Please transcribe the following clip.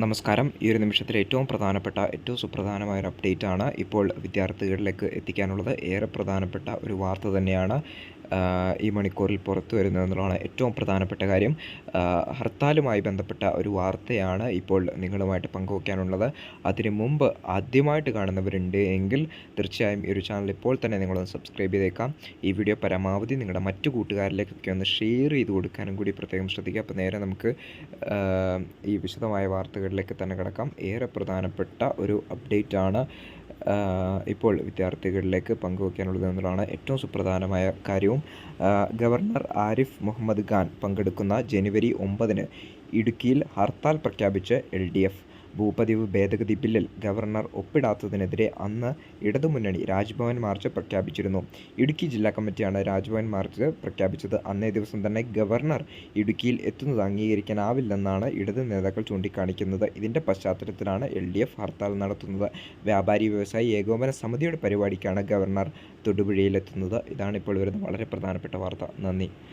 നമസ്കാരം. ഈ ഒരു നിമിഷത്തിലെ ഏറ്റവും പ്രധാനപ്പെട്ട ഏറ്റവും സുപ്രധാനമായ ഒരു അപ്ഡേറ്റ് ആണ് ഇപ്പോൾ വിദ്യാർത്ഥികളിലേക്ക് എത്തിക്കാനുള്ളത്. ഏറെ പ്രധാനപ്പെട്ട ഒരു വാർത്ത തന്നെയാണ് ഈ മണിക്കൂറിൽ പുറത്തു വരുന്നതെന്നുള്ളതാണ് ഏറ്റവും പ്രധാനപ്പെട്ട കാര്യം. ഹർത്താലുമായി ബന്ധപ്പെട്ട ഒരു വാർത്തയാണ് ഇപ്പോൾ നിങ്ങളുമായിട്ട് പങ്കുവയ്ക്കാനുള്ളത് അതിനു മുമ്പ് ആദ്യമായിട്ട് കാണുന്നവരുണ്ട് എങ്കിൽ തീർച്ചയായും ഈ ഒരു ചാനൽ ഇപ്പോൾ തന്നെ നിങ്ങളൊന്ന് സബ്സ്ക്രൈബ് ചെയ്തേക്കാം. ഈ വീഡിയോ പരമാവധി നിങ്ങളുടെ മറ്റു കൂട്ടുകാരിലേക്കൊക്കെ ഒന്ന് ഷെയർ ചെയ്ത് കൊടുക്കാനും കൂടി പ്രത്യേകം ശ്രദ്ധിക്കുക. അപ്പോൾ നേരെ നമുക്ക് ഈ വിശദമായ വാർത്തകളിലേക്ക് തന്നെ കിടക്കാം. ഏറെ പ്രധാനപ്പെട്ട ഒരു അപ്ഡേറ്റ് ആണ് ഇപ്പോൾ വിദ്യാർത്ഥികളിലേക്ക് പങ്കുവയ്ക്കാനുള്ളത് എന്നുള്ളതാണ് ഏറ്റവും സുപ്രധാനമായ കാര്യവും. ഗവർണർ ആരിഫ് മുഹമ്മദ് ഖാൻ പങ്കെടുക്കുന്ന ജനുവരി ഒമ്പതിന് ഇടുക്കിയിൽ ഹർത്താൽ പ്രഖ്യാപിച്ച് എൽ ഡി എഫ്. ഭൂപതിവ് ഭേദഗതി ബില്ലിൽ ഗവർണർ ഒപ്പിടാത്തതിനെതിരെ അന്ന് ഇടതുമുന്നണി രാജ്ഭവൻ മാർച്ച് പ്രഖ്യാപിച്ചിരുന്നു. ഇടുക്കി ജില്ലാ കമ്മിറ്റിയാണ് രാജ്ഭവൻ മാർച്ച് പ്രഖ്യാപിച്ചത്. അന്നേ ദിവസം തന്നെ ഗവർണർ ഇടുക്കിയിൽ എത്തുന്നത് അംഗീകരിക്കാനാവില്ലെന്നാണ് ഇടത് നേതാക്കൾ ചൂണ്ടിക്കാണിക്കുന്നത്. ഇതിന്റെ പശ്ചാത്തലത്തിലാണ് എൽ ഡി എഫ് ഹർത്താൽ നടത്തുന്നത്. വ്യാപാരി വ്യവസായി ഏകോപന സമിതിയുടെ പരിപാടിക്കാണ് ഗവർണർ തൊടുപുഴയിലെത്തുന്നത്. ഇതാണ് ഇപ്പോൾ വരുന്ന വളരെ പ്രധാനപ്പെട്ട വാർത്ത. നന്ദി.